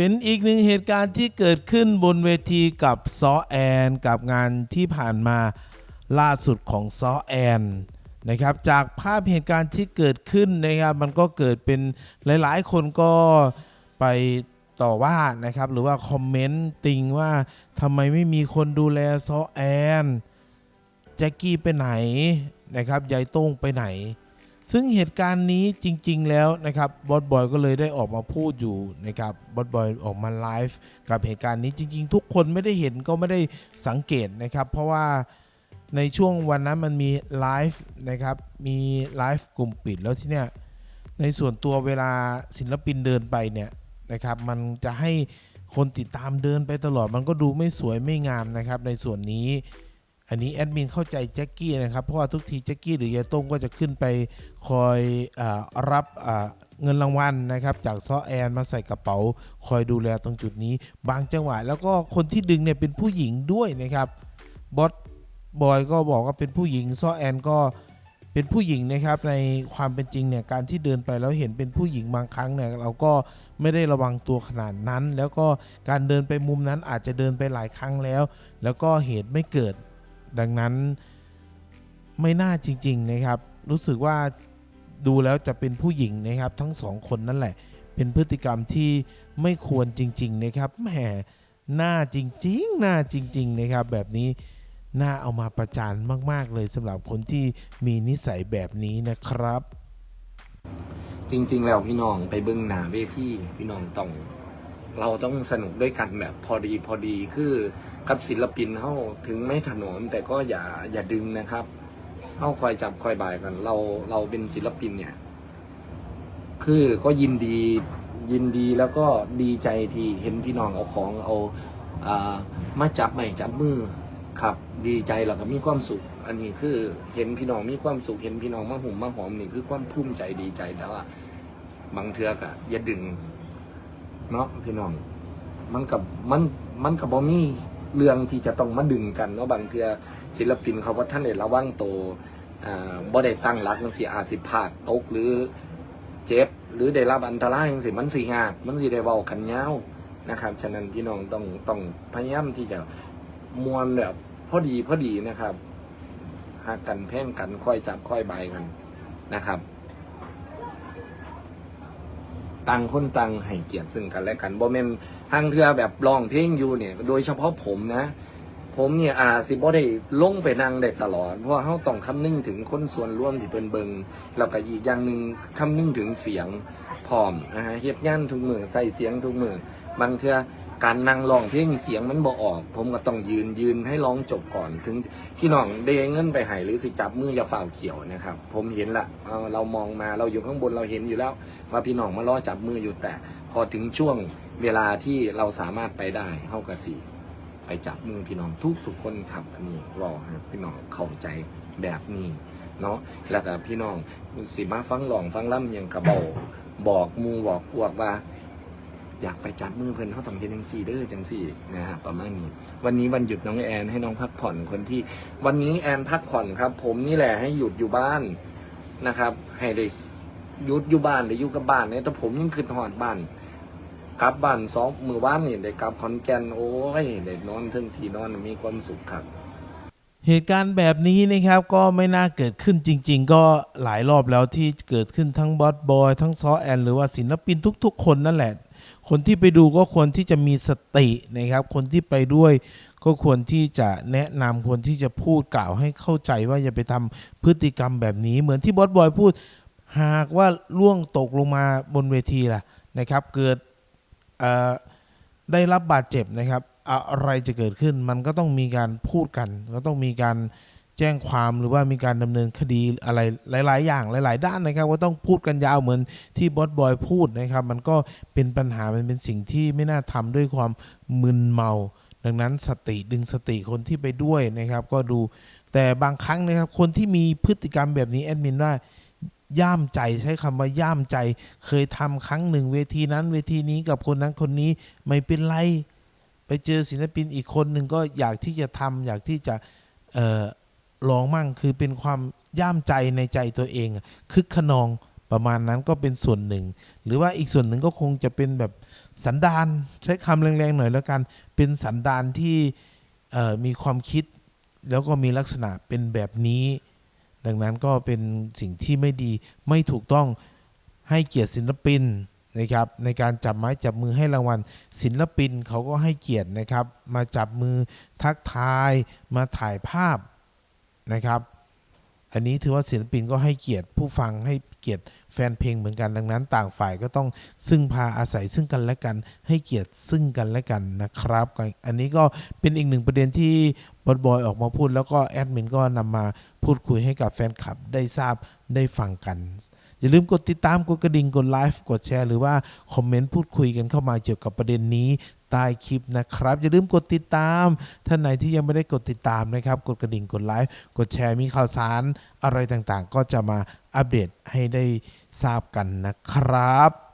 เป็นอีกหนึ่งเหตุการณ์ที่เกิดขึ้นบนเวทีกับซอแอนกับงานที่ผ่านมาล่าสุดของซอแอนนะครับจากภาพเหตุการณ์ที่เกิดขึ้นนะครับมันก็เกิดเป็นหลายๆ คนก็ไปต่อว่านะครับหรือว่าคอมเมนต์ติงว่าทำไมไม่มีคนดูแลซอแอนแจ็คกี้ไปไหนนะครับยายโต้งไปไหน ซึ่งเหตุการณ์นี้จริง ๆ แล้วนะครับบอสบอยก็เลยได้ออกมาพูดอยู่นะครับบอสบอยออกมาไลฟ์กับเหตุการณ์นี้จริง ๆ ทุกคนไม่ได้เห็นก็ไม่ได้สังเกตนะครับ เพราะว่าในช่วงวันนั้นมันมีไลฟ์นะครับมีไลฟ์กลุ่มปิดแล้วที่เนี้ยในส่วนตัวเวลาศิลปินเดินไปเนี่ยนะครับ มันจะให้คนติดตามเดินไปตลอดมันก็ดูไม่สวยไม่งามนะครับ ในส่วนนี้ อันนี้แอดมินเข้าใจแจ็คกี้นะครับ เพราะว่าทุกทีแจ็คกี้หรือยายต้งก็จะขึ้นไปคอยอรับเงินรางวัลนะครับ จากซอแอนมาใส่กระเป๋า คอยดูแลตรงจุดนี้ บางจังหวะ แล้วก็คนที่ดึงเนี่ยเป็นผู้หญิงด้วยนะครับบอสบอยก็บอกว่าเป็นผู้หญิงซอแอนก็เป็นผู้หญิงนะครับในความเป็นจริงเนี่ยการที่เดินไปแล้วเห็นเป็นผู้หญิงบางครั้งเนี่ยเราก็ไม่ได้ระวังตัวขนาดนั้น แล้วก็การเดินไปมุมนั้นอาจจะเดินไปหลายครั้งแล้ว แล้วก็เหตุไม่เกิด ดังนั้นไม่น่าจริง ๆนะครับ รู้สึกว่าดูแล้วจะเป็นผู้หญิงนะครับ ทั้งสองคนนั่นแหละ เป็นพฤติกรรมที่ไม่ควรจริง ๆ นะครับแหมหน้าจริงๆหน้าจริง ๆ นะครับ แบบนี้น่าเอามาประจานมาก ๆ เลยสำหรับคนที่มีนิสัยแบบนี้นะครับ จริง ๆ แล้วพี่น้องไปเบิ้งหนาเวทีพี่น้องต้อง เราต้องสนุกด้วยกันแบบพอดีพอดีคือกับศิลปินเขาถึงไม่ถนอมแต่ก็อย่าอย่าดึงนะครับเขาคอยจับคอยบ่ายกัน เราเราเป็นศิลปินเนี่ย คือก็ยินดียินดีแล้วก็ดีใจที่เห็นพี่น้องเอาของเอาอามาจับใหม่จับมือครับ ดีใจแล้วก็มีความสุข อันนี้คือเห็นพี่น้องมีความสุขเห็นพี่น้องมาหุ่มมาหอมนี่คือความภูมิใจดีใจแต่ว่าบางเทือกอะอย่าดึง เนาะพี่น้อง มันกับมันมันกับบ่มีเรื่องที่จะต้องมาดึงกันเนาะบางเทือศิลปินเขาว่าท่านได้ระวังโตอ่าบ่ได้ตั้งหลักจังซี่อาจสิพลาดตกหรือเจ็บหรือได้รับอันตรายจังซี่มันสิยากมันสิได้เว้ากันยาวนะครับ ฉะนั้นพี่น้องต้องต้องพยายามที่จะมวนแบบพอดีพอดีนะครับหากกันแพ่งกันค่อยจับค่อยใบกันนะครับ ต่างคนต่างให้เกียรติซึ่งกันและกันบ่แม่นทางเทือแบบร้องเพลงอยู่เนี่ย โดยเฉพาะผมนะ ผมเนี่ยอาสิบ่ได้ลงไปนั่งได้ตลอด เพราะเฮาต้องคำนึงถึงคนส่วนร่วมที่เป็นเบิงแล้วก็อีกอย่างหนึ่งคำนึงถึงเสียงพร้อมนะฮะเฮ็ดงานทุกมือใส่เสียงทุกมือบางเทื่อ การนั่งร้องเพลงเสียงมันบ่ออก ผมก็ต้องยืนยืนให้ร้องจบก่อนถึงพี่น้องได้เงินไปให้หรือสิจับมืออย่าฝ่าเขียวนะครับ ผมเห็นละเออเรามองมาเราอยู่ข้างบนเราเห็นอยู่แล้ว ว่าพี่น้องมาล้อจับมืออยู่แต่ พอถึงช่วงเวลาที่เราสามารถไปได้เฮากะสีไปจับมือพี่น้องทุกทุกคนครับอันนี้รอให้พี่น้องเข้าใจแบบนี้เนาะแล้วก็พี่น้องสิมาฟังหลองฟังล่ำยังกระเบาบอกมูบอกพวกว่า อยากไปจับมือเพิ่นเขาต้องเห็นจังซี่เด้อจังซี่นะฮะประมาณนี้ วันนี้วันหยุดน้องแอนให้น้องพักผ่อนคนที่ วันนี้แอนพักผ่อนครับ ผมนี่แหละให้หยุดอยู่บ้านนะครับ ให้ได้หยุดอยู่บ้านได้อยู่กับบ้านเนี่ยแต่ผมยังขึ้นหอดบ้านกลับบ้านสองมือบ้านนี่ได้กลับขอนแก่นโอ้ยได้นอนเทึงที่นอนมีความสุขครับเหตุการณ์แบบนี้นะครับก็ไม่น่าเกิดขึ้นจริง ๆ ก็หลายรอบแล้วที่เกิดขึ้นทั้งบอสบอยทั้งซอแอน หรือว่าศิลปินทุก ๆ คนนั่นแหละ คนที่ไปดูก็ควรที่จะมีสตินะครับ คนที่ไปด้วยก็ควรที่จะแนะนำควรที่จะพูดกล่าวให้เข้าใจว่าอย่าไปทำพฤติกรรมแบบนี้ เหมือนที่บอสบอยพูด หากว่าล่วงตกลงมาบนเวทีล่ะนะครับ เกิดได้รับบาดเจ็บนะครับ อะไรจะเกิดขึ้นมันก็ต้องมีการพูดกันก็ต้องมีการ แจ้งความหรือว่ามีการดำเนินคดีอะไรหลาย ๆ อย่างหลาย ๆ ด้านนะครับว่าต้องพูดกันยาวเหมือนที่บอสบอยพูดนะครับ มันก็เป็นปัญหามันเป็นสิ่งที่ไม่น่าทำด้วยความมึนเมา ดังนั้นสติดึงสติคนที่ไปด้วยนะครับ ก็ดูแต่บางครั้งนะครับคนที่มีพฤติกรรมแบบนี้แอดมินว่าย่ามใจใช้คำว่าย่ามใจ เคยทำครั้งหนึ่งเวทีนั้นเวทีนี้กับคนนั้นคนนี้ไม่เป็นไร ไปเจอศิลปินอีกคนหนึ่งก็อยากที่จะทำอยากที่จะ เอ่อลองมั่งคือเป็นความย่ามใจในใจตัวเอง คึกขนองประมาณนั้นก็เป็นส่วนหนึ่ง หรือว่าอีกส่วนหนึ่งก็คงจะเป็นแบบสันดานใช้คำแรงๆหน่อยแล้วกัน เป็นสันดานที่มีความคิดแล้วก็มีลักษณะเป็นแบบนี้ ดังนั้นก็เป็นสิ่งที่ไม่ดีไม่ถูกต้องให้เกียรติศิลปินนะครับ ในการจับไม้จับมือให้รางวัล ศิลปินเขาก็ให้เกียรตินะครับ มาจับมือทักทายมาถ่ายภาพ นะครับ อันนี้ถือว่าศิลปินก็ให้เกียรติผู้ฟังให้เกียรติแฟนเพลงเหมือนกันดังนั้น ต่างฝ่ายก็ต้องซึ่งพาอาศัยซึ่งกันและกัน ให้เกียรติซึ่งกันและกันนะครับ อันนี้ก็เป็นอีกหนึ่งประเด็นที่บอสบอยออกมาพูด แล้วก็แอดมินก็นำมาพูดคุยให้กับแฟนคลับได้ทราบได้ฟังกันอย่าลืมกดติดตามกดกระดิ่งกดไลฟ์กดแชร์ หรือว่าคอมเมนต์พูดคุยกันเข้ามาเกี่ยวกับประเด็นนี้ ใต้คลิปนะครับ อย่าลืมกดติดตาม ท่านไหนที่ยังไม่ได้กดติดตามนะครับ กดกระดิ่งกดไลค์กดแชร์มีข่าวสารอะไรต่างๆ ก็จะมาอัปเดตให้ได้ทราบกันนะครับ